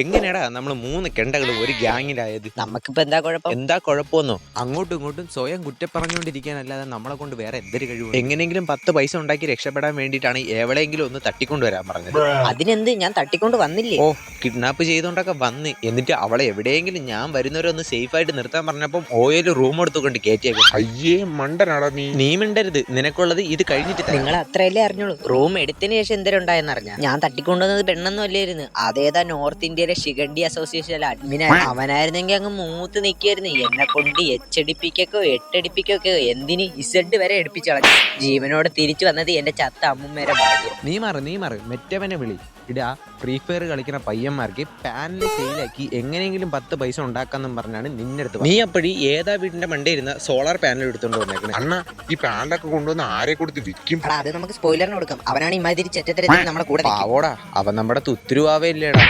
എങ്ങനെയാടാ നമ്മൾ മൂന്ന് കെണ്ടകൾ ഒരു ഗ്യാങ്ങിലായത്. നമുക്കിപ്പോ എന്താ കുഴപ്പം? എന്താ കുഴപ്പമെന്നോ? അങ്ങോട്ടും ഇങ്ങോട്ടും സ്വയം കുറ്റപ്പറഞ്ഞുകൊണ്ടിരിക്കാനല്ലാതെ നമ്മളെ കൊണ്ട് വേറെ എന്തൊരു കഴിവ് എങ്ങനെയെങ്കിലും പത്ത് പൈസ ഉണ്ടാക്കി രക്ഷപ്പെടാൻ വേണ്ടിയിട്ടാണ് എവിടെയെങ്കിലും ഒന്ന് തട്ടിക്കൊണ്ടുവരാൻ പറഞ്ഞത്. അതിനെന്ത്? ഞാൻ തട്ടിക്കൊണ്ട് വന്നില്ലേ? ഓ കിഡ്നാപ്പ് ചെയ്തോണ്ടൊക്കെ വന്ന്. എന്നിട്ട് അവളെ എവിടെയെങ്കിലും ഞാൻ വരുന്നവരെ ഒന്ന് സേഫ് ആയിട്ട് നിർത്താൻ പറഞ്ഞപ്പം ഓയിൽ റൂം എടുത്തുകൊണ്ട് കയറ്റിയേക്കും അയ്യേ മണ്ടനാടാ നീ. നീ മിണ്ടരുത്. നിനക്കുള്ളത് ഇത് കഴിഞ്ഞിട്ട് തരാം. നിങ്ങൾ അത്രയല്ലേ അറിഞ്ഞോളൂ. റൂം എടുത്തതിന് ശേഷം എന്തേലും ഉണ്ടായെന്ന് അറിഞ്ഞ ഞാൻ തട്ടിക്കൊണ്ടുവന്നത് പെണ്ണെന്നും അല്ലായിരുന്നു അതേതാ നോർത്ത് ഇന്ത്യയിലെ ശിഖണ്ഡി അസോസിയേഷനിലെ അഡ്മിനാണ് അവനായിരുന്നെങ്കിൽ അങ്ങ് മൂത്ത് നിൽക്കായിരുന്നു എന്നെ കൊണ്ട് എച്ചടിപ്പിക്കൊക്കെ എട്ടടിപ്പിക്കൊക്കെ എന്തിന് ഇസഡ് വരെ എടുപ്പിച്ചു കളഞ്ഞു. ജീവനോട് തിരിച്ചു വന്നത് എന്റെ ചത്ത അമ്മുമ്മേരെ ഭാഗ്യം നീ മാറി നീ മാറി. മെറ്റവനെ വിളി. ഇടാ ഫ്രീ ഫയർ കളിക്കുന്ന പയ്യന്മാർക്ക് പാനൽ സെയിലാക്കി എങ്ങനെയെങ്കിലും പത്ത് പൈസ ഉണ്ടാക്കാന്നും പറഞ്ഞാണ് നിന്റെ അടുത്ത് നീ അപ്പഴി ഏതാ വീടിന്റെ മണ്ടേ ഇരുന്ന സോളാർ പാനൽ എടുത്തോണ്ട് വന്നേക്കണേ? അണ്ണാ ഈ പാനലൊക്കെ കൊണ്ടുവന്ന് ആരെ കൊടുത്ത് വിൽക്കും? അത് നമുക്ക് സ്പോയിലറിന് കൊടുക്കാം. അവനാണ് ഇമാതിരി ചെറ്റത്തരത്തിൽ നമ്മുടെ കൂടെ അവൻ നമ്മുടെ തുത്തുരുവാവയില്ലേടാ.